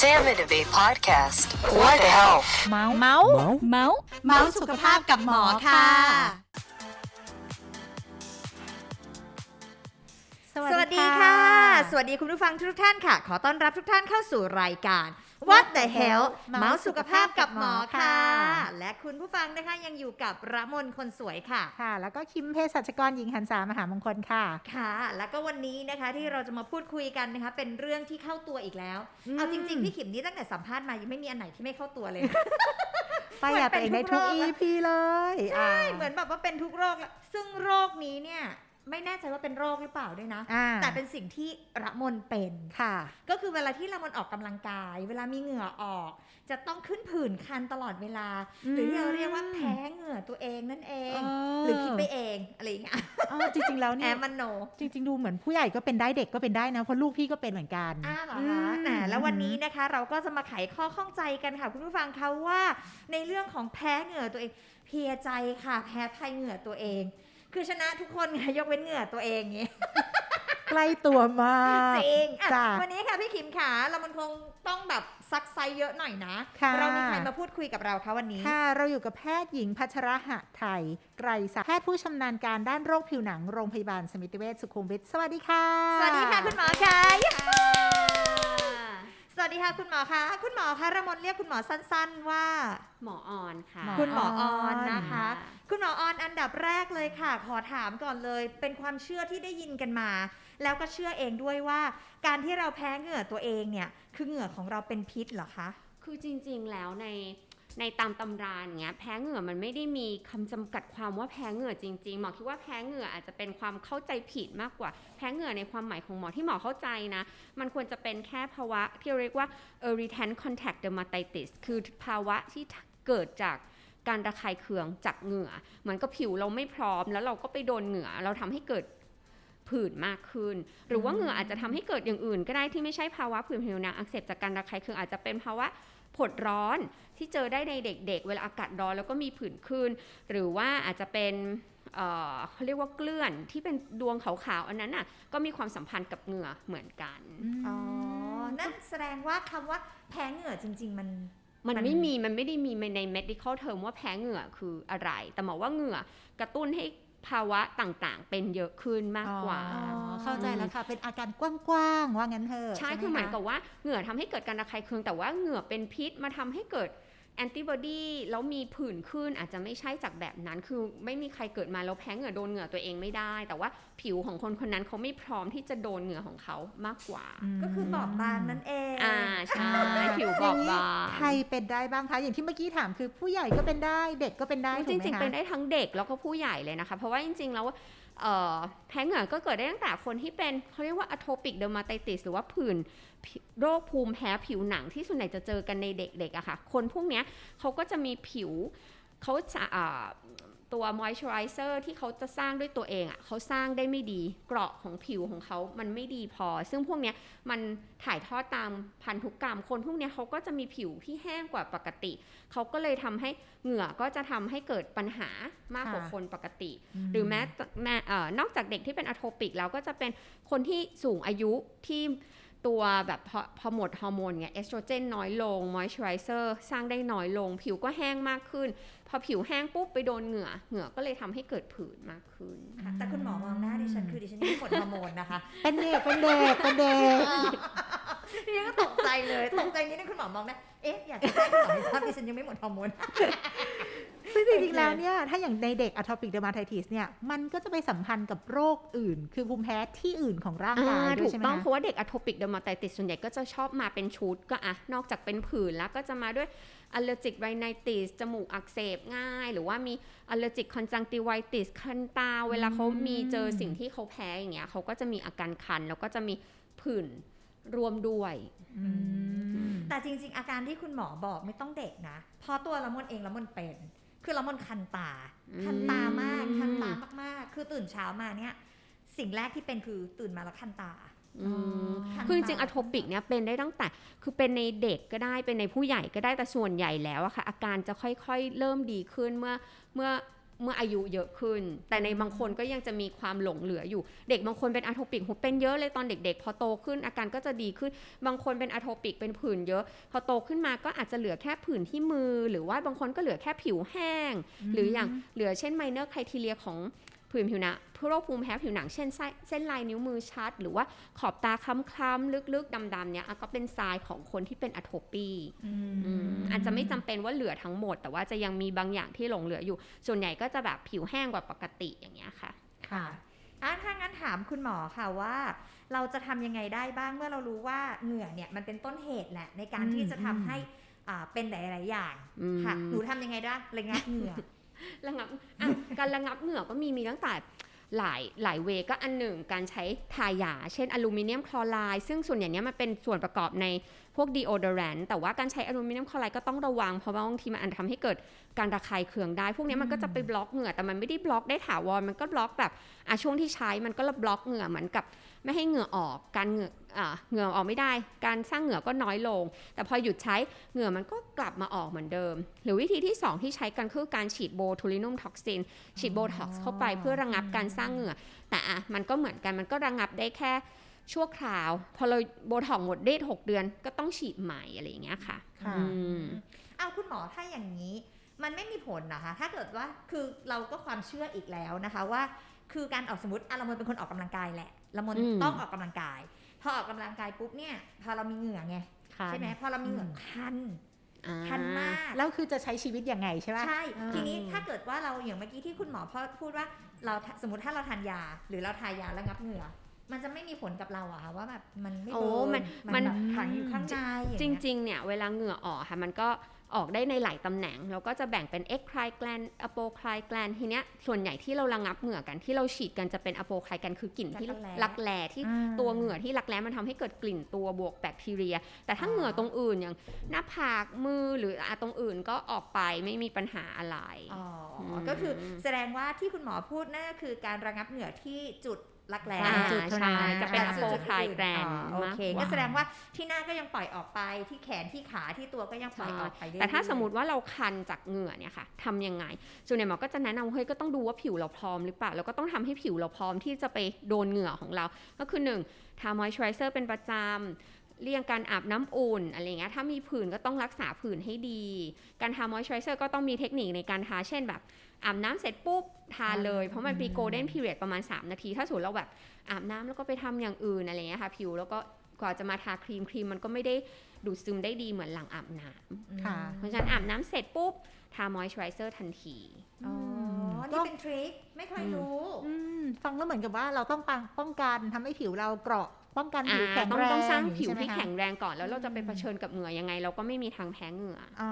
Sam and Abe podcast. What the health? เมาส์เมาส์เมาส์เมาส์สุขภาพกับหมอค่ะ สวัสดีค่ะ สวัสดีคุณผู้ฟังทุกท่านค่ะ ขอต้อนรับทุกท่านเข้าสู่รายการ What the Hell เมาส์สุขภาพกับหมอค่ะ และคุณผู้ฟังนะคะยังอยู่กับระมนคนสวยค่ะค่ะ แล้วก็คิมเภสัชกรหญิงหันษามหามงคลค่ะค่ะ แล้วก็วันนี้นะคะที่เราจะมาพูดคุยกันนะคะเป็นเรื่องที่เข้าตัวอีกแล้วอืมเอาจริงๆพี่ขิมนี่ตั้งแต่สัมภาษณ์มายังไม่มีอันไหนที่ไม่เข้าตัวเลยป้ายยาตัวเองได้ทุกเหมือนเป็นทุกโรค EP เลยใช่าเหมือนแบบว่าเป็นทุกโรคแล้วซึ่งโรคนี้เนี่ย ไม่แน่ใจว่าเป็นโรคหรือเปล่าด้วยนะอ่าแต่เป็นสิ่งที่ระมนเป็นค่ะ ก็คือเวลาที่ระมนออกกำลังกาย เวลามีเหงื่อออก จะต้องขึ้นผื่นคันตลอดเวลาอืมหรือที่เราเรียกว่าแพ้เหงื่อตัวเองนั่นเองเออหรือคิดไปเองอะไรอย่างเงี้ยเออจริงๆแล้วแอเนี่ยมโน จริง ๆ ดูเหมือนผู้ใหญ่ก็เป็นได้เด็กก็เป็นได้นะ เพราะลูกพี่ก็เป็นเหมือนกันอ้าวเหรออืคะมอ่าแล้ววันนี้นะคะ เราก็จะมาไขข้อข้องใจกันค่ะ คุณผู้ฟังคะว่า ในเรื่องของแพ้เหงื่อตัวเอง เพลียใจค่ะ แพ้ภัยเหงื่อตัวเอง คือชนะทุกคนไงยกเว้นเหงื่อตัวเองอย่างงี้ใกล้ตัวมากจริงอะจ้ะ วันนี้ค่ะพี่ขิมขาเรามันคงต้องแบบซักไซเยอะหน่อยนะค่ะ เรามีใครมาพูดคุยกับเราคะวันนี้ ค่ะ เราอยู่กับแพทย์หญิงพัชรหะไทย ไกรศักดิ์แพทย์ผู้ชำนาญการด้านโรคผิวหนังโรงพยาบาลสมิติเวชสุขุมวิท สวัสดีค่ะ สวัสดีค่ะ คุณหมอค่ะยูฮูส วัสดีค่ะคุณหมอคะคุณหมอคะระมนเรียกคุณหมอสั้น ๆ ว่า หมอออนค่ะหมคุณหมอออนนะคะค่ะคุณหมอออนอันดับแรกเลยค่ะ ขอถามก่อนเลย เป็นความเชื่อที่ได้ยินกันมา แล้วก็เชื่อเองด้วยว่า การที่เราแพ้เหงื่อตัวเองเนี่ย คือเหงื่อของเราเป็นพิษเหรอคะ คือจริงๆแล้วใน ในตามตำราเงี้ยแพ้เหงื่อมันไม่ได้มีคำจำกัดความว่าแพ้เหงื่อจริงๆหมอคิดว่าแพ้เหงื่ออาจจะเป็นความเข้าใจผิดมากกว่า แพ้เหงื่อในความหมายของหมอที่หมอเข้าใจนะ มันควรจะเป็นแค่ภาวะที่เรียกว่า irritant contact dermatitis คือภาวะที่เกิดจากการระคายเคืองจากเหงื่อ เหมือนกับผิวเราไม่พร้อม แล้วเราก็ไปโดนเหงื่อ เราทำให้เกิดผื่นมากขึ้น หรือว่าเหงื่ออาจจะทำให้เกิดอย่างอื่น ก็ได้ที่ไม่ใช่ภาวะผื่นผิวหนังอักเสบจากการระคายเคืองอาจจะเป็นภาวะ ผดร้อนที่เจอได้ในเด็กๆเวลาอากาศร้อนแล้วก็มีผื่นขึ้น หรือว่าอาจจะเป็นเอ่อเขาเรียกว่าเกลื่อนที่เป็นดวงขาวๆอันนั้นน่ะก็มีความสัมพันธ์กับเหงื่อเหมือนกันอ๋อนั่นแสดงว่าคำว่าแพ้เหงื่อจริงๆมันมันมันไม่มีมันไม่ได้มีใน medical term ว่าแพ้เหงื่อคืออะไร แต่หมอว่าเหงื่อกระตุ้นให้ ภาวะต่างๆ เป็นเยอะขึ้นมากกว่าอ๋อเข้าใจแล้วค่ะ เป็นอาการกว้างๆ ว่างั้นเถอะ ใช่ไคือเหมือนะกับว่าเหงื่อทำให้เกิดการระคายเคือง แต่ว่าเหงื่อเป็นพิษมาทำให้เกิด แอนติบอดีแล้วมีผื่นขึ้นอาจจะไม่ใช่จากแบบนั้น คือไม่มีใครเกิดมาแล้วแพ้เหงื่อโดนเหงื่อตัวเองไม่ได้ แต่ว่าผิวของคนคนนั้นเขาไม่พร้อมที่จะโดนเหงื่อของเขามากกว่า ก็คือบอบบางนั่นเองอ่าใช่ผิวบอบบางใครเป็นได้บ้างคะอย่างที่เมื่อกี้ถามคือผู้ใหญ่ก็เป็นได้เด็กก็เป็นได้ถูจกไหมริงๆคะเป็นได้ทั้งเด็กแล้วก็ผู้ใหญ่เลยนะคะ เพราะว่าจริง ๆ แล้วเอ่อแพ้เหงื่อก็เกิดได้ตั้งแต่คนที่เป็นเขาเรียกว่า atopic dermatitis หรือว่าผื่นผิว โรคภูมิแพ้ผิวหนังที่ส่วนใหญ่จะเจอกันในเด็กๆอะค่ะ คนพวกนี้เขาก็จะมีผิวเขาจะตัว moisturizer ที่เขาจะสร้างด้วยตัวเองอะเขาสร้างได้ไม่ดีเกราะของผิวของเขามันไม่ดีพอ ซึ่งพวกเนี้ยมันถ่ายทอดตามพันธุกรรม คนพวกเนี้ยเขาก็จะมีผิวที่แห้งกว่าปกติ เขาก็เลยทำให้เหงื่อก็จะทำให้เกิดปัญหามากกว่าคนปกติ หรือแม้แม้นอกจากเด็กที่เป็นอโทปิกแล้วก็จะเป็นคนที่สูงอายุที่ ตัวแบบพอพอหมดฮอร์โมนเนี่ยเอสโตรเจนน้อยลงมอยส์เจอไรเซอร์สร้างได้น้อยลง ผิวก็แห้งมากขึ้น พอผิวแห้งปุ๊บไปโดนเหงื่อ เหงื่อก็เลยทำให้เกิดผื่นมากขึ้นค่ะแต่คุณหมอมองหน้าดิฉันคือดิฉันยังไม่หมดฮอร์โมนนะคะ เป็นเด็กเป็นเด็กเป็นเด็กดิฉันก็ตกใจเลยตกใจนิดนึงคุณหมอมองนะเอ๊ะอยากจะแจ้งคุณหมอให้ทราบดิฉันยังไม่หมดฮอร์โมน ซึ่งจริงๆแล้วเนี่ยถ้าอย่างในเด็ก atopic dermatitis เนี่ยมันก็จะไปสัมพันธ์กับโรคอื่น คือภูมิแพ้ที่อื่นของร่างกายอ่าด้วถูยกใช่ไหมต้องคะเพราะว่าเด็กอะโทปิกเดอร์มาไตติสส่วนใหญ่ก็จะชอบมาเป็นชุดก็อะนอกจากเป็นผื่นแล้วก็จะมาด้วย allergic rhinitis จมูกอักเสบง่าย หรือว่ามี allergic conjunctivitis คันตา เวลาเขามีเจอสิ่งที่เขาแพ้อย่างเงี้ยเขาก็จะมีอาการคัน แล้วก็จะมีผื่นรวมด้วยอืมแต่จริง ๆ อาการที่คุณหมอบอกไม่ต้องเด็กนะเพราะตัวละมนเองละมนเป็น คือละมนคันตาอืมคันตามาก คันตามากๆ คือตื่นเช้ามาเนี่ย สิ่งแรกที่เป็นคือตื่นมาแล้วคันตาอืมคันคือจริงๆตาอะโทปิกเนี่ยเป็นได้ตั้งแต่ คือเป็นในเด็กก็ได้เป็นในผู้ใหญ่ก็ได้แต่ส่วนใหญ่แล้วอะค่ะ อาการจะค่อยๆ เริ่มดีขึ้นเมื่อเมื่อ เมื่ออายุเยอะขึ้น แต่ในบางคนก็ยังจะมีความหลงเหลืออยู่ เด็กบางคนเป็นอะโทปิกหูเป็นเยอะเลยตอนเด็กๆ พอโตขึ้นอาการก็จะดีขึ้น บางคนเป็นอะโทปิกเป็นผื่นเยอะ พอโตขึ้นมาก็อาจจะเหลือแค่ผื่นที่มือ หรือว่าบางคนก็เหลือแค่ผิวแห้ง หรืออย่างเหลือเช่นไมเนอร์ไคทีเรียของผื่นผิวหนะ โรคภูมิแพ้ผิวหนังเช่นไส้เส้นลายนิ้วมือชัด หรือว่าขอบตาคล้ำๆลึกๆดำๆเนี่ยอะก็เป็นทรายของคนที่เป็นอะโทปีอืมอาจจะไม่จำเป็นว่าเหลือทั้งหมด แต่ว่าจะยังมีบางอย่างที่หลงเหลืออยู่ ส่วนใหญ่ก็จะแบบผิวแห้งกว่าปกติอย่างเงี้ยค่ะ ค่ะอะถ้างั้นถามคุณหมอค่ะว่า เราจะทำยังไงได้บ้างเมื่อเรารู้ว่าเหงื่อเนี่ยมันเป็นต้นเหตุแหละในการอืมที่จะทำอืมให้อ่าเป็นหลาย ๆ อย่างอืมค่ะหนูทำยังไงได้ระงับเหงื่อระงับอะการระงับเหงื่อก็มีมีตั้งแต่ หลายหลายเวก็อันหนึ่งการใช้ทายา เช่นอลูมิเนียมคลอไรด์ซึ่งส่วนใหญ่เนี้ยมันเป็นส่วนประกอบในพวกดีโอเดอแรนต์แต่ว่าการใช้อลูมิเนียมคลอไรด์ก็ต้องระวัง เพราะว่าบางทีมันอาจทำให้เกิดการระคายเคืองได้ พวกนี้มันก็จะไปบล็อกเหงื่อแต่มันไม่ได้บล็อกได้ถาวรมันก็บล็อกแบบอะช่วงที่ใช้มันก็บล็อกเหงื่อเหมือนกับ ไม่ให้เหงื่อออกการเหงื่อ เหงื่อออกไม่ได้ การสร้างเหงื่อก็น้อยลง แต่พอหยุดใช้เหงื่อมันก็กลับมาออกเหมือนเดิม หรือวิธีที่ 2 ที่ใช้กันคือการฉีดโบทูลินัมท็อกซินฉีดโบท็อกซ์เข้าไปเพื่อระงับการสร้างเหงื่อ แต่อะมันก็เหมือนกันมันก็ระงับได้แค่ชั่วคราว พอเราโบท็อกซ์หมดได้หกเดือนก็ต้องฉีดใหม่อะไรอย่างเงี้ยค่ะค่ะอืมเอาคุณหมอถ้าอย่างนี้มันไม่มีผลนะคะ ถ้าเกิดว่าคือเราก็ความเชื่ออีกแล้วนะคะว่า คือการออกสมมติอะละมนเป็นคนออกกำลังกายแหละละมนอืมต้องออกกำลังกาย พอออกกำลังกายปุ๊บเนี่ย พอเรามีเหงื่อไงใช่ไหมพอเรามีเหงื่อคันอ่าคันมากแล้วคือจะใช้ชีวิตยังไงใช่ไหมใช่อ่าทีนี้ถ้าเกิดว่าเราอย่างเมื่อกี้ที่คุณหมอพอพูดว่าเราสมมติถ้าเราทานยา หรือเราทายาแล้วงับเหงื่อ มันจะไม่มีผลกับเราอะค่ะว่าแบบมันไม่โอ้เบิร์มันมันมันแบบขังอยู่ข้างในอย่างจเงี้ยริงๆ เนี่ยเวลาเหงื่อออกค่ะมันก็ออกได้ในหลายตำแหน่ง เราก็จะแบ่งเป็น e x c r i g l a n a p o c r i g l a n ทีเนี้ยส่วนใหญ่ที่เราระงับเหงื่อกันที่เราฉีดกันจะเป็น a p o c r i g l a n คือกลิ่นที่รักแร้รักแร้ที่อ่าตัวเหงื่อที่รักแร้มันทำให้เกิดกลิ่นตัวบวกแบคทีเรีย แต่ถ้าอ๋อเหงื่อตรงอื่นอย่างหน้าผากมือหรืออะตรงอื่นก็ออกไปไม่มีปัญหาอะไรอ๋ออมก็คือแสดงว่าที่คุณหมอพูดนั่นก็คือการระงับเหงื่อที่จุด รักแร้อ่าจุดเท่าใช่นั้นจะเป็นแต่ a จุ p ด o จุด c r i อื่น g l a n อ๋อโอมากเคกก็ว่าแสดงว่าที่หน้าก็ยังปล่อยออกไปที่แขนที่ขาที่ตัวก็ยังปล่อยออกไปได้แต่ถ้าเรื่อยๆสมมติว่าเราคันจากเหงื่อเนี่ยค่ะทำยังไงส่วนใหญ่หมอก็จะแนะนำว่าเฮ้ยก็ต้องดูว่าผิวเราพร้อมหรือเปล่าแล้วก็ต้องทำให้ผิวเราพร้อมที่จะไปโดนเหงื่อของเรา ก็คือ 1ทามอยส์เจอไรเซอร์เป็นประจำ เลี่ยงการอาบน้ำอุ่นอะไรเงี้ยถ้ามีผื่นก็ต้องรักษาผื่นให้ดี การทามอยส์เจอไรเซอร์ก็ต้องมีเทคนิคในการทาเช่นแบบอาบน้ำเสร็จปุ๊บทาเลย เพราะมันมีโกลเด้นพีเรียดประมาณ 3 นาที ถ้าสมมติเราแบบอาบน้ำแล้วก็ไปทำอย่างอื่นอะไรเงี้ยค่ะ ผิวแล้วก็กว่าจะมาทาครีมครีมมันก็ไม่ได้ดูดซึมได้ดีเหมือนหลังอาบน้ำค่ะเพราะฉะนั้นอาบน้ำเสร็จปุ๊บทามอยส์เจอไรเซอร์ทันทีอ๋อก็นี่เป็นทริคไม่เคยรู้อืมฟังแล้วเหมือนกับว่าเราต้องปังป้องกันทำให้ผิวเราเกราะ ป้องกันอ่าผิวแข็งต้องแรงต้องสร้างอย่ผิวใช่ไหมที่คะแข็งแรงก่อนแล้วเราจะไปอืมเผชิญกับเหงื่อยังไง เราก็ไม่มีทางแพ้เหงื่ออ๋อ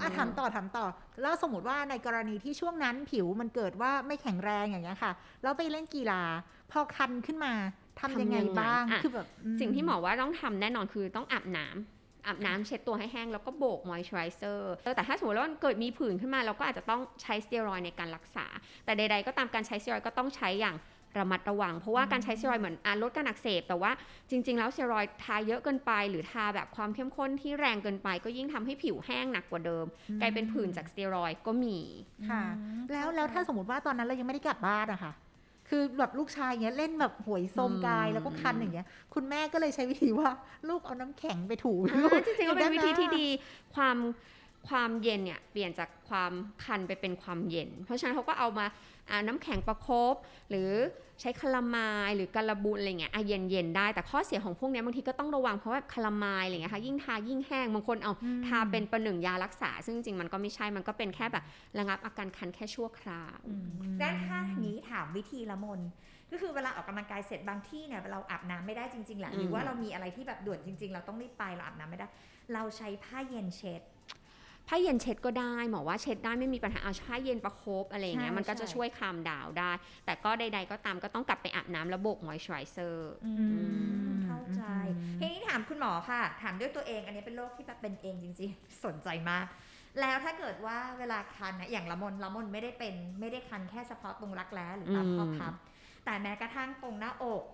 อะถามต่อถามต่อ แล้วสมมติว่าในกรณีที่ช่วงนั้นผิวมันเกิดว่าไม่แข็งแรงอย่างเงี้ยค่ะแล้วไปเล่นกีฬาพอคันขึ้นมาทำยังไงทำยังไงบ้างอะคือแบบสิ่งที่หมอว่าต้องทำแน่นอนคือต้องอาบน้ำอาบน้ำเช็ดตัวให้แห้งแล้วก็โบกมอยส์เจอไรเซอร์แต่ถ้าสมมติว่าเกิดมีผื่นขึ้นมาเราก็อาจจะต้องใช้สเตียรอยด์ในการรักษา แต่ใดๆก็ตามการใช้สเตียรอยด์ก็ต้องใช้อย่าง ระมัดระวัง เพราะว่าการใช้สเตียรอยด์เหมือนอะลดการอักเสบ แต่ว่าจริง ๆ แล้วสเตียรอยด์ทาเยอะเกินไป หรือทาแบบความเข้มข้นที่แรงเกินไป ก็ยิ่งทำให้ผิวแห้งหนักกว่าเดิม กลายเป็นผื่นจากสเตียรอยด์ก็มีค่ะ แล้วแล้วถ้าสมมติว่าตอนนั้นเรายังไม่ได้กลับบ้านอะค่ะคือแบบลูกชายเงี้ยเล่นแบบหวยโซมกายอืมแล้วก็คันอย่างเงี้ย คุณแม่ก็เลยใช้วิธีว่าลูกเอาน้ำแข็งไปถูอ่าลูกจริงๆก็เป็นวิธีที่ได้ไหมดีความ ความเย็นเนี่ยเปลี่ยนจากความคันไปเป็นความเย็น เพราะฉะนั้นเขาก็เอามาอ่าน้ำแข็งประคบหรือใช้คาลามายหรือการบูนอะไรเงี้ยอะเย็นเย็นๆได้ แต่ข้อเสียของพวกเนี้ยบางทีก็ต้องระวังเพราะว่าคาลามายอะไรเงี้ยค่ะยิ่งทายิ่งแห้งบางคนเอาอืมทาเป็นประหนึ่งยารักษา ซึ่งจริงๆมันก็ไม่ใช่มันก็เป็นแค่แบบระงับอาการคันแค่ชั่วคราวอืมด้านถ้าอย่างนี้ถามวิธีละมนก็คือเวลาออกกำลังกายเสร็จบางที่เนี่ยเราอาบน้ำไม่ได้จริงๆแหละอืมหรือว่าเรามีอะไรที่แบบด่วนจริง ๆ เราต้องรีบไปเราอาบน้ำไม่ได้ เราใช้ผ้าเย็นเช็ด ผ้าเย็นเช็ดก็ได้หมอว่าเช็ดได้ไม่มีปัญหาเอาผ้าเย็นประคบอะไรอย่างเงี้ยใช่มันก็จะใช่ช่วยคลามดาวน์ได้ แต่ก็ใด ๆ ก็ตามก็ต้องกลับไปอาบน้ำแล้วโบกมอยส์เจอไรเซอร์มเข้าใจอืมทีนี้ถามคุณหมอค่ะ ถามด้วยตัวเองอันนี้เป็นโรคที่แบบเป็นเองจริงๆ สนใจมาก แล้วถ้าเกิดว่าเวลาคันนะอย่างละมนละมนไม่ได้เป็นไม่ได้คันแค่เฉพาะตรงรักแร้หรือตามอืมข้อพับ แต่แม้กระทั่งตรงหน้าอก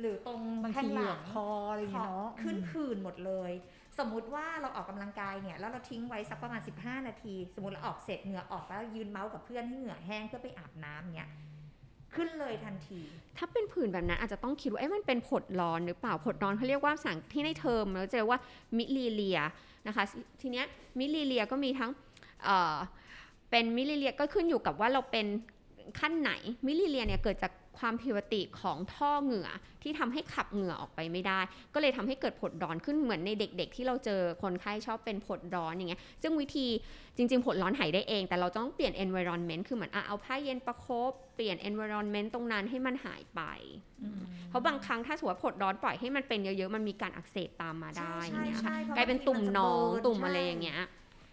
หรือตรงบางข้าทีงเหหลืลัอกงคออะไรอย่างเงี้ยเนาะขึ้นอืมผื่นหมดเลย สมมุติว่าเราออกกำลังกายเนี่ยแล้วเราทิ้งไว้สักประมาณ 15 นาที สมมติเราออกเสร็จเหงื่อออกแล้วยืนเมาส์กับเพื่อนให้เหงื่อแห้งเพื่อไปอาบน้ำเนี่ยขึ้นเลยทันที ถ้าเป็นผื่นแบบนั้นอาจจะต้องคิดว่าเอ๊ะมันเป็นผดร้อนหรือเปล่าผดร้อนเขาเรียกว่าภาษาที่ในเทอมเราจะเรียกว่ามิลิเลียนะคะทีเนี้ยมิลิเลียก็มีทั้งเเป็นมิลิเลียก็ขึ้นอยู่กับว่าเราเป็นขั้นไหนมิลิเลียเนี่ยเกิดจาก ความผิดปกติของท่อเหงื่อที่ทำให้ขับเหงื่อออกไปไม่ได้ ก็เลยทำให้เกิดผดร้อนขึ้นเหมือนในเด็ก ๆ ที่เราเจอคนไข้ชอบเป็นผดร้อนอย่างเงี้ยซึ่งวิธีจริง ๆ ผดร้อนหายได้เอง แต่เราต้องเปลี่ยน environment คือเหมือนอะเอาผ้าเย็นประคบเปลี่ยน environment ตรงนั้นให้มันหายไป เพราะบางครั้งถ้าสมมติว่าผดร้อนปล่อยให้มันเป็นเยอะๆมันมีการอักเสบตามมาได้ใช่อย่างเงี้ยใช่เพราะกลายเป็นตุ่มหนองบางทีมันจะเบิร์นตุ่มอะไรใช่อย่างเงี้ย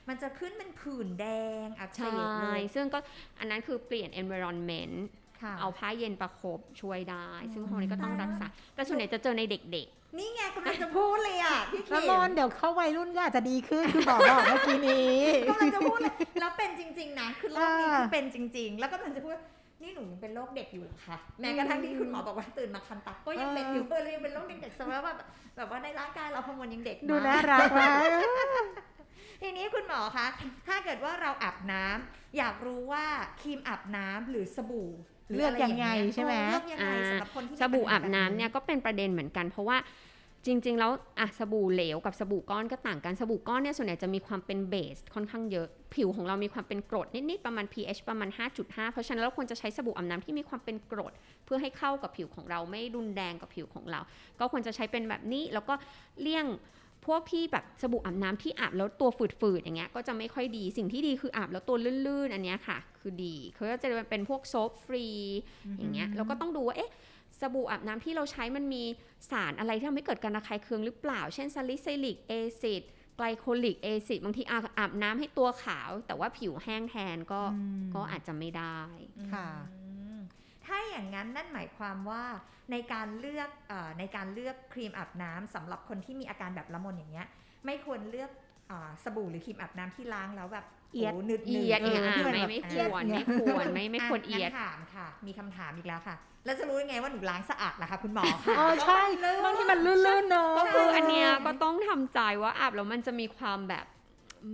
มันจะขึ้นเป็นผื่นแดงอักเสใช่บเลยซึ่งก็อันนั้นคือเปลี่ยน environment ค่ะ เอาผ้าเย็นประคบช่วยได้ ซึ่งอืมพวกนี้ก็ต้องรักษาแต่ส่วนใหญ่จะเจอในเด็กนี่ไงกำลังจะพูดเลยอะพี่แล้วเข็มอนมเดี๋ยวเข้าวัยรุ่นก็อาจจะดีขึ้นคือบอกบอกเมื่อกี้นี้กำลังจะพูดเลยแล้วเป็นจริง ๆนะคือโรคนี้อ่าคือเป็นจริง ๆ แล้วก็กำลังจะพูดนี่หนูยังเป็นโรคเด็กอยู่เหรอคะแม้กระทั่งที่คุณหมอบอกว่าตื่นมาคันตักก็ยังเป็นอยู่เออเรายังเป็นโรคเด็กๆสมมติว่าแบบแบบว่าในร่างกายเราฮอร์โมนยังเด็กดูมากน่ารักมากทีนี้คุณหมอคะถ้าเกิดว่าเราอาบน้ำอยากรู้ว่าครีมอาบน้ำหรือสบู่หรื เลือกยังไงะรใช่ไหมเออเลือกยังไงอ่าสำหรับคนที่มีๆสบู่ปัญหอาบแบบน้ำเนี่ยก็เป็นประเด็นเหมือนกัน เพราะว่าจริง ๆ แล้วอะสบู่เหลวกับสบู่ก้อนก็ต่างกันสบู่ก้อนเนี่ยส่วนใหญ่จะมีความเป็นเบสค่อนข้างเยอะ ผิวของเรามีความเป็นกรดนิด ๆ ประมาณ pH ประมาณ 5.5 เพราะฉะนั้นเราควรจะใช้สบู่อาบน้ำที่มีความเป็นกรด เพื่อให้เข้ากับผิวของเราไม่รุนแรงกับผิวของเรา ก็ควรจะใช้เป็นแบบนี้แล้วก็เลี่ยง พวกที่แบบสบู่อาบน้ำที่อาบแล้วตัวฝืดๆอย่างเงี้ยก็จะไม่ค่อยดีสิ่งที่ดีคืออาบแล้วตัวลื่นๆ อันเนี้ยค่ะ คือดีเขาก็จะเป็นพวกโซฟฟรีอย่างเงี้ยเราก็ต้องดูว่าเอ๊ะสบู่อาบน้ำที่เราใช้มันมีสารอะไรที่ทำให้เกิดการระคายเคืองหรือเปล่า เช่นซาลิซิลิกแอซิดไกลโคลิกแอซิดบางทีอาบอาบน้ำให้ตัวขาว แต่ว่าผิวแห้งแทนก็อืมก็อาจจะไม่ได้ค่ะอืม ถ้าอย่างนั้นนั่นหมายความว่าในการเลือกเออในการเลือกครีมอาบน้ำสำหรับคนที่มีอาการแบบละมนอย่างเงี้ย ไม่ควรเลือกอ่าสบู่หรือครีมอาบน้ำที่ล้างแล้วแบบเอียดโหนึดๆเอียดเออเนี่ยอะที่มันไม่แบบไม่เอีคยดวรเนี่ไม่ยควรไม่ไม่ควระเอียดงั้นถามค่ะ มีคำถามอีกแล้วค่ะ แล้วจะรู้ยังไงว่าหนูล้างสะอาดล่ะคะคุณหมอคะอ๋อใช่บางทีมันลื่นๆเนาะก็คืออันเนี้ยก็ต้องทำใจว่าอาบแล้วมันจะมีความแบบ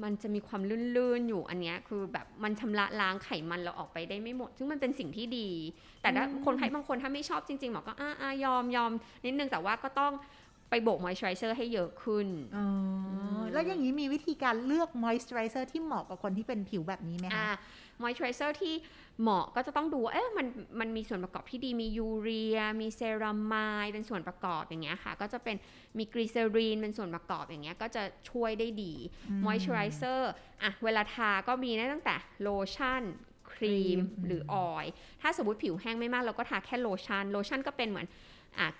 มันจะมีความลื่นๆอยู่อันเนี้ยคือแบบมันชำระล้างไขมันเราออกไปได้ไม่หมด ซึ่งมันเป็นสิ่งที่ดี แต่ถ้าอืมคนไข้บางคนถ้าไม่ชอบจริงๆหมอก็อ่าอ่ายอมยอมนิดนึงแต่ว่าก็ต้องไปโบกมอยส์เจอร์เซอร์ให้เยอะขึ้นอ๋ออแล้วอย่างนี้มีวิธีการเลือก moisturizer ที่เหมาะกับคนที่เป็นผิวแบบนี้ไหมอ่าคะ มอยส์เจอร์เซอร์ที่เหมาะก็จะต้องดูว่าเอ๊ะมันมันมีส่วนประกอบที่ดีมียูเรีย มีเซรามายเป็นส่วนประกอบอย่างเงี้ยค่ะ ก็จะเป็นมีกรีเซอรีนเป็นส่วนประกอบอย่างเงี้ยก็จะช่วยได้ดีอืมมอยส์เจอร์เซอร์อะเวลาทาก็มีได้ตั้งแต่โลชั่นครีมอืมหรือออยล์ถ้าสมมติผิวแห้งไม่มากเราก็ทาแค่โลชั่น โลชั่นก็เป็นเหมือนอะเอ่อ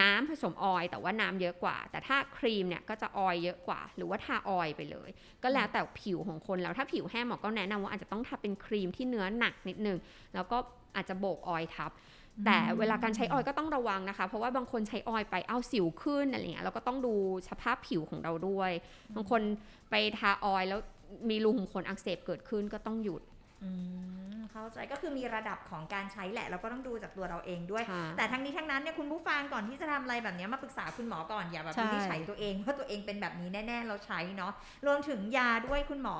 น้ำผสมออยแต่ว่าน้ำเยอะกว่า แต่ถ้าครีมเนี่ยก็จะออยเยอะกว่า หรือว่าทาออยไปเลย ก็แล้วแต่ผิวของคนแล้วถ้าผิวแห้งหมอก็แนะนำว่าอาจจะต้องทาเป็นครีมที่เนื้อหนักนิดนึง แล้วก็อาจจะโบกออยทับ แต่เวลาการใช้ออยก็ต้องระวังนะคะ เพราะว่าบางคนใช้ออยไปเอาสิวขึ้นอะไรเงี้ยเราก็ต้องดูสภาพผิวของเราด้วย บางคนไปทาออยแล้วมีรูขุมขนอักเสบเกิดขึ้นก็ต้องหยุด เข้าใจก็คือมีระดับของการใช้แหละ เราก็ต้องดูจากตัวเราเองด้วยค่ะแต่ทั้งนี้ทั้งนั้นเนี่ยคุณผู้ฟังก่อนที่จะทำอะไรแบบเนี้ยมาปรึกษาคุณหมอก่อนอย่าแบบใช่วินิจฉัยตัวเองว่าตัวเองเป็นแบบนี้แน่ๆเราใช้เนาะรวมถึงยาด้วยคุณหมอ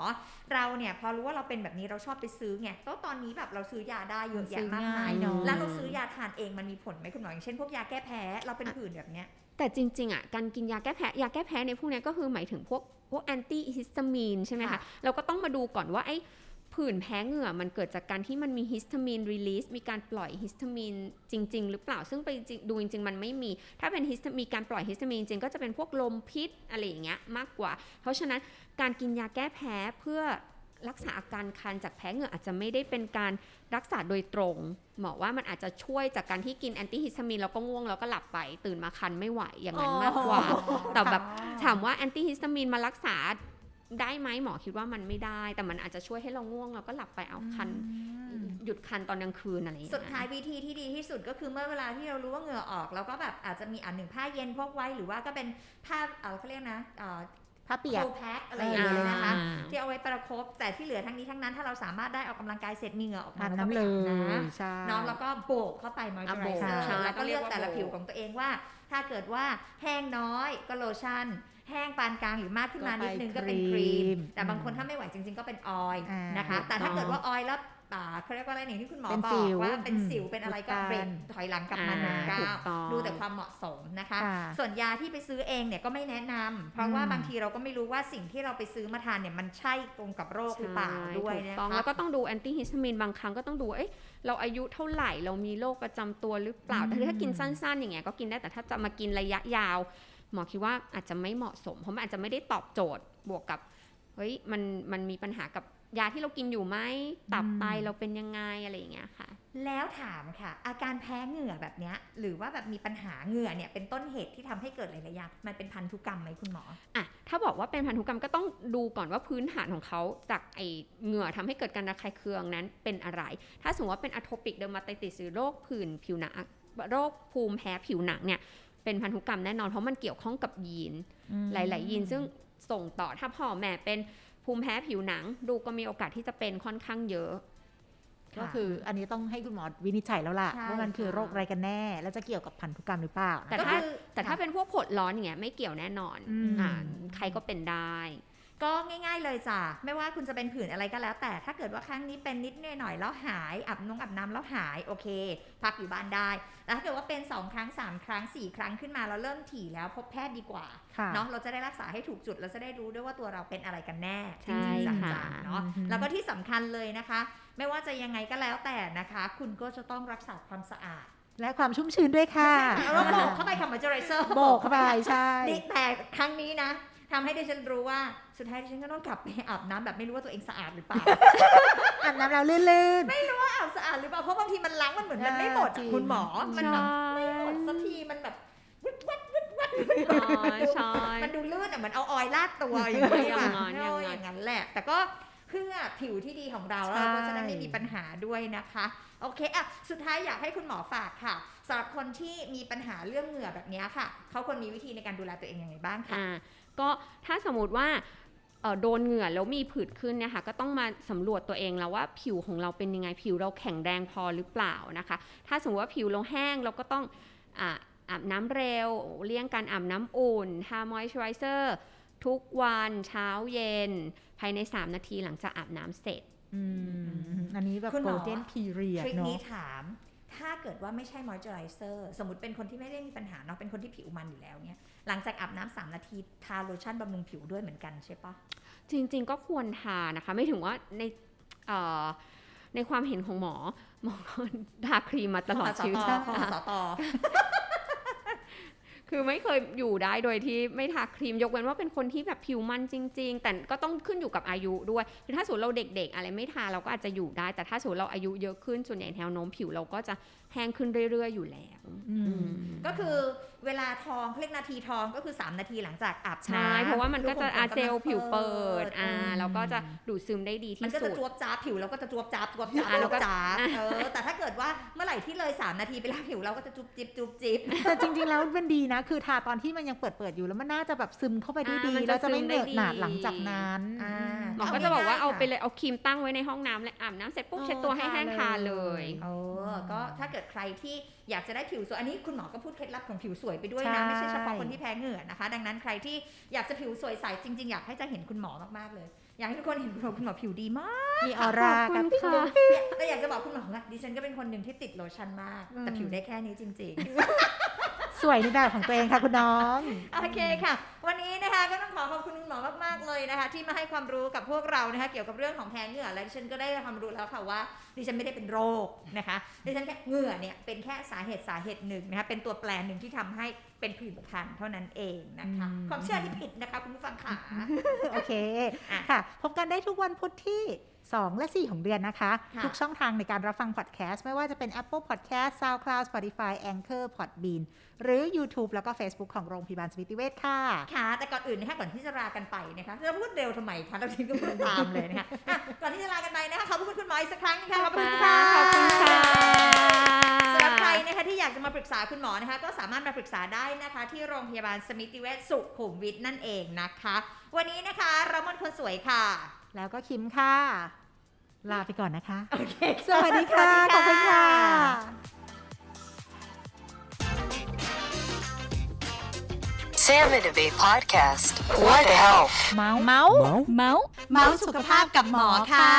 เราเนี่ยพอรู้ว่าเราเป็นแบบนี้เราชอบไปซื้อไงก็ตอนนี้แบบเราซื้อยาได้เยอะแยะมากมายเนาะแล้วเราซื้อยาทานเองมันมีผลไหมคุณหมออย่างเช่นพวกยาแก้แพ้เราเป็นผื่นแบบเนี้ยแต่จริงๆอะการกินยาแก้แพ้ยาแก้แพ้ในพวกเนี้ยก็คือหมายถึงพวกพวกแอนตี้ฮิสตามีนใช่ไหมคะค่ะเราก็ต้องมาดูก่อนว่าไอ้ ผื่นแพ้เหงื่อมันเกิดจากการที่มันมีฮิสตามีนรีลีสมีการปล่อยฮิสตามีนจริง ๆ หรือเปล่าซึ่งไปดูจริง ๆ มันไม่มี ถ้าเป็นฮิสตามีการปล่อยฮิสตามีนจริงก็จะเป็นพวกลมพิษอะไรอย่างเงี้ยมากกว่า เพราะฉะนั้นการกินยาแก้แพ้เพื่อรักษาอาการคันจากแพ้เหงื่ออาจจะไม่ได้เป็นการรักษาโดยตรงหมอว่ามันอาจจะช่วยจากการที่กินแอนตี้ฮิสตามีนแล้วก็ง่วงแล้วก็หลับไปตื่นมาคันไม่ไหวอย่างนั้นมากกว่า แต่แบบถามว่าแอนตี้ฮิสตามีนมารักษา ได้ไหมหมอคิดว่ามันไม่ได้ แต่มันอาจจะช่วยให้เราง่วงแล้วก็หลับไปเอาคันอืมหยุดคันตอนกลางคืนอะไรอย่างเงี้ยสุดท้ายวิธีที่ดีที่สุดก็คือเมื่อเวลาที่เรารู้ว่าเหงื่อออกเราก็แบบอาจจะมีอันหนึ่งผ้าเย็นพกไว้หรือว่าก็เป็นผ้าเออเขาเรียกนะเอ่อผ้าเปียกโคแพ็คอะไรอย่างเงี้ยนะคะอ่าที่เอาไว้ประคบแต่ที่เหลือทั้งนี้ทั้งนั้นถ้าเราสามารถได้ออกกำลังกายเสร็จมีเหงื่อออกมาอาบเราก็น้ำไปเลอาบยน้ำใช่เน้องแล้วก็โบกเข้าไปมอยเจอไรเซออะร์โบกใช่แล้วก็เลือกก็เรีแต่ยกละว่าผิวโบกของตัวเองว่า ถ้าเกิดว่าแห้งน้อยก็โลชั่น แห้งปานกลางหรือมากขึ้นมาก็ไปนิดนึงก็เป็นคครีรีมมแต่บางคนถ้าไม่ไหวจริง ๆ ก็เป็นออยล์อ่านนะคะถูกแต่ถ้าต้องเกิดว่าออยล์แล้วอ่าเขาเรียกว่าอะไรอย่างที่คุณหมอเป็นบอสิกวว่าเป็นสิวอืมเป็นอะไรก็อุดตันเบรกถอยหลังกลับมาหนึ่งอ่าก้าถูวกต้องดูแต่ความเหมาะสมนะคะค่ะส่วนยาที่ไปซื้อเองเนี่ยก็ไม่แนะนำเพราะว่าอืมบางทีเราก็ไม่รู้ว่าสิ่งที่เราไปซื้อมาทานเนี่ยมันใช่ตรงกับโรคหรือเปล่าด้วยถูกนะต้องคะแล้วก็ต้องดูแอนตี้ฮิสตามีนบางครั้งก็ต้องดูเอ้ยเราอายุเท่าไหร่เรามีโรคประจำตัวหรือเปล่าอืมแต่ถ้ากินสั้นๆ อย่างเงี้ยก็กินได้แต่ถ้าจะมากินระยะยาว หมอคิดว่าอาจจะไม่เหมาะสม เพราะมันอาจจะไม่ได้ตอบโจทย์บวกกับเฮ้ยมันมันมีปัญหากับยาที่เรากินอยู่ไหมตับไตเราเป็นยังไงอะไรอย่างเงี้ยค่ะ แล้วถามค่ะ อาการแพ้เหงื่อแบบเนี้ยหรือว่าแบบมีปัญหาเหงื่อเนี่ยเป็นต้นเหตุที่ทำให้เกิดหลายๆอย่างมันเป็นพันธุกรรมไหมคุณหมออะถ้าบอกว่าเป็นพันธุกรรมก็ต้องดูก่อนว่าพื้นฐานของเขาจากไอเหงื่อทำให้เกิดการระคายเคืองนั้นเป็นอะไร ถ้าสมมติว่าเป็นอ t โทปิกเดอร์มาไตติสหรือโรคผื่นผิวหนังโรคภูมิแพ้ผิวหนังเนี่ย เป็นพันธุกรรมแน่นอนเพราะมันเกี่ยวข้องกับยีน หลาย ๆ ยีนซึ่งส่งต่อถ้าพ่อแม่เป็นภูมิแพ้ผิวหนัง ดูก็มีโอกาสที่จะเป็นค่อนข้างเยอะ ก็คืออันนี้ต้องให้คุณหมอวินิจฉัยแล้วล่ะใช่ว่ามันคือค่ะ โรคอะไรกันแน่ แล้วจะเกี่ยวกับพันธุกรรมหรือเปล่าแต่นะคะถ้าก็คือ แต่ถ้าเป็นพวกผดร้อนอย่างเงี้ยไม่เกี่ยวแน่นอนอืม อ่าใครก็เป็นได้ ก็ง่าย ๆ เลยจ้ะไม่ว่าคุณจะเป็นผื่นอะไรก็แล้ว แต่ถ้าเกิดว่าครั้งนี้เป็นนิดหน่อยๆแล้วหายอาบน้ำอาบน้ำแล้วหายโอเค พักอยู่บ้านได้แต่ถ้าเกิดว่าเป็น 2 ครั้ง 3 ครั้ง 4 ครั้งขึ้นมาแล้วเริ่มถี่แล้วพบแพทย์ดีกว่าค่ะเนาะเราจะได้รักษาให้ถูกจุดเราจะได้รู้ด้วยว่าตัวเราเป็นอะไรกันแน่ใช่จริงๆจัค่ะงๆเนาะอือฮึแล้วก็ที่สำคัญเลยนะคะ ไม่ว่าจะยังไงก็แล้วแต่นะคะ คุณก็จะต้องรักษาความสะอาดและความชุ่มชื้นด้วยค่ะเราโบกเข้าไปค่ะมอยเจอไรเซอร์โบกเข้าไปใช่ดิแต่ครั้งนี้นะ ทำให้ดิฉันรู้ว่าสุดท้ายดิฉันก็ต้องกลับไปอาบน้ำแบบไม่รู้ว่าตัวเองสะอาดหรือเปล่าอาบน้ำแล้วลื่นว่าอาบสะอาดหรือเปล่าเพราะบางทีมันล้างมันเหมือนมันไม่หมดจริอะงคุณหมอมันแบบใช่ไม่หมดสักทีมันแบบวิดวัดวิดวัดอ๋อใช่มันดูลื่นอะเหมือนเอาออยล์ลาดตัวอย่างนี้อย่างว่ะนั้นเออออย่างนั้นนั้นแหละ แต่ก็เพื่อผิวที่ดีของเราแล้วเราก็จะได้ไม่มีปัญหาด้วยนะคะ โอเคอะสุดท้ายอยากให้คุณหมอฝากค่ะสำหรับคนที่มีปัญหาเรื่องเหงื่อแบบเนี้ยค่ะ เขาควรมีวิธีในการดูแลตัวเองยังไงบ้างคะอ่า ก็ถ้าสมมติว่าเอ่อโดนเหงื่อแล้วมีผื่นขึ้นเนี่ยค่ะก็ต้องมาสำรวจตัวเองแล้วว่าผิวของเราเป็นยังไงผิวเราแข็งแรงพอหรือเปล่านะคะ ถ้าสมมติว่าผิวเราแห้งเราก็ต้องอาอาบน้ำเร็วเลี่ยงการอาบน้ำอุ่นทามอยส์เจอไรเซอร์ทุกวันเช้าเย็น ภายใน 3 นาทีหลังจากอาบน้ำเสร็จๆอืมอันนี้แบบคุณหมอ golden period ทริคเนาะนี้ถาม ถ้าเกิดว่าไม่ใช่มอยเจอไรเซอร์สมมติเป็นคนที่ไม่ได้มีปัญหาเนาะเป็นคนที่ผิวมันอยู่แล้วเนี่ยหลังจากอาบน้ำสามนาทีทาโลชั่นบำรุงผิวด้วยเหมือนกันใช่ปะจริง ๆ ก็ควรทานะคะ ไม่ถึงว่าในเอ่อในความเห็นของหมอหมอก็ทาครีมมาตลอดชีวิตขอสตอ คือไม่เคยอยู่ได้โดยที่ไม่ทาครีมยกเว้นว่าเป็นคนที่แบบผิวมันจริง ๆ แต่ก็ต้องขึ้นอยู่กับอายุด้วยคือถ้าสมมติเราเด็ก ๆ อะไรไม่ทาเราก็อาจจะอยู่ได้ แต่ถ้าสมมติเราอายุเยอะขึ้นส่วนใหญ่แนวโน้มผิวเราก็จะ แห้งขึ้นเรื่อยๆอยู่แล้วอืมอืมก็คือเวลาทองเขาเรียกนาทีทองก็คือ 3 นาทีหลังจากอาบน้ำใช่เพราะว่ามันก็จะผิวขอาองเซลล์ผิวเปิดอ่าอืมแล้วก็จะดูดซึมได้ดีมันที่ก็สุจะดจวบจ้าบผิวเราก็จะจวบจ้าบจวบจ้าบอะจแล้ววบก็จ้าบเออแต่ถ้าเกิดว่าเมื่อไหร่ที่เลย 3 นาทีไปแล้วผิวเราก็จะจุบจิบจุบจิบแต่จริงๆแล้วมันดีนะคือทาตอนที่มันยังเปิดเปิดๆอยู่แล้วมันน่าจะแบบซึมเข้าไปได้อ่าดีมันจะแล้วจะไม่ซึมเหได้นอะหนาดดีหลังจากนั้นอ่าหมอเอาก็จะบอกว่าง่ายๆเอาไปค่ะเลยเอาครีมตั้งไว้ในห้องน้ำเลยอาบน้ำเสร็จปุ๊บเออเช็ดตัวให้ทาแห้งทาเลเลยยเออก็ถ้าเกิดใครที่อยากจะได้ผิวสวยอันนี้คุณหมอก็พูดเคล็ดลับของผิวสวยไปด้วยใช่นะ ไม่ใช่เฉพาะคนที่แพ้เหงื่อนะคะ ดังนั้นใครที่อยากจะผิวสวยใสจริง ๆ อยากให้จะเห็นคุณหมอมากๆเลยอยากให้ทุกคนเห็นคุณหมอคุณหมอผิวดีมากมีออร่าขอบคุณกับค่ะเนี่ยแต่อยากจะบอกคุณหมอว่าดิฉันก็เป็นคนหนึ่งที่ติดโลชั่นมาก แต่อืมผิวได้แค่นี้จริง สวยในแบบของตัวเองค่ะคุณน้องๆโอเคค่ะ วันนี้นะคะก็ต้องขอขอบคุณคุณหมอมากๆเลยนะคะ ที่มาให้ความรู้กับพวกเรานะคะ เกี่ยวกับเรื่องของแพ้เหงื่อและดิฉันก็ได้ความรู้แล้วค่ะว่าดิฉันไม่ได้เป็นโรคนะคะดิฉันแค่เหงื่อเนี่ยเป็นแค่สาเหตุสาเหตุหนึ่งนะคะเป็นตัวแปรหนึ่งที่ทำให้เป็นผื่นคันเท่านั้นเองนะคะอืมความเชื่อที่ผิดนะคะคุณผู้ฟังค่ะโอเคอะค่ะพบกันได้ทุกวันพุธที่ 2 และ 4 ของเดือนนะคะค่ะทุกช่องทางในการรับฟังพอดแคสต์ ไม่ว่าจะเป็น Apple Podcast SoundCloud Spotify Anchor Podbean หรือ YouTube แล้วก็ Facebook ของโรงพยาบาลสมิติเวชค่ะ ค่ะ แต่ก่อนอื่นนะคะก่อนที่จะลากันไปนะคะจะพูดเร็วทำไมคะเราทิ้งก็พูดตามเลยนะคะอะก่อนที่จะลากันไปนะคะขอบคุณคุณหมออีกสักครั้งนะคะขอบคุณค่ะขอบคุณค่ะสำหรับใครนะคะที่อยากจะมามาปรึกษาคุณหมอนะคะ ก็สามารถมาปรึกษาได้นะคะ ที่โรงพยาบาลสมิติเวชสุขุมวิทนั่นเองนะคะ วันนี้นะคะเรามอนคนสวยค่ะแล้วก็คิมค่ะ ลาไปก่อนนะคะ โอเคสวัสดีค่ะขอบคุณค่ะ Sam and Abe podcast. What the health? เมาส์เมาส์เมาส์ เมาส์สุขภาพกับหมอค่ะ